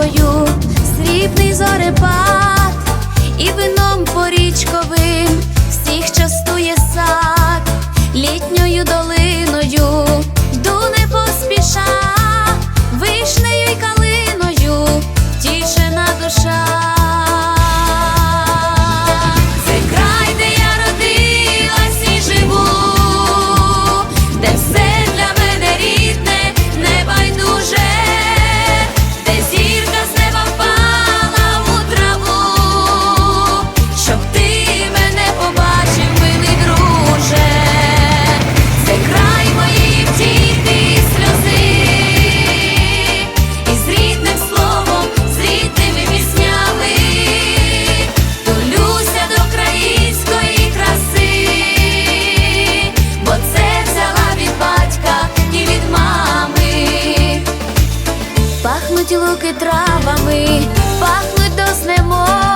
зіркою, срібний зорепа. руки травами, пахнуть до знемо.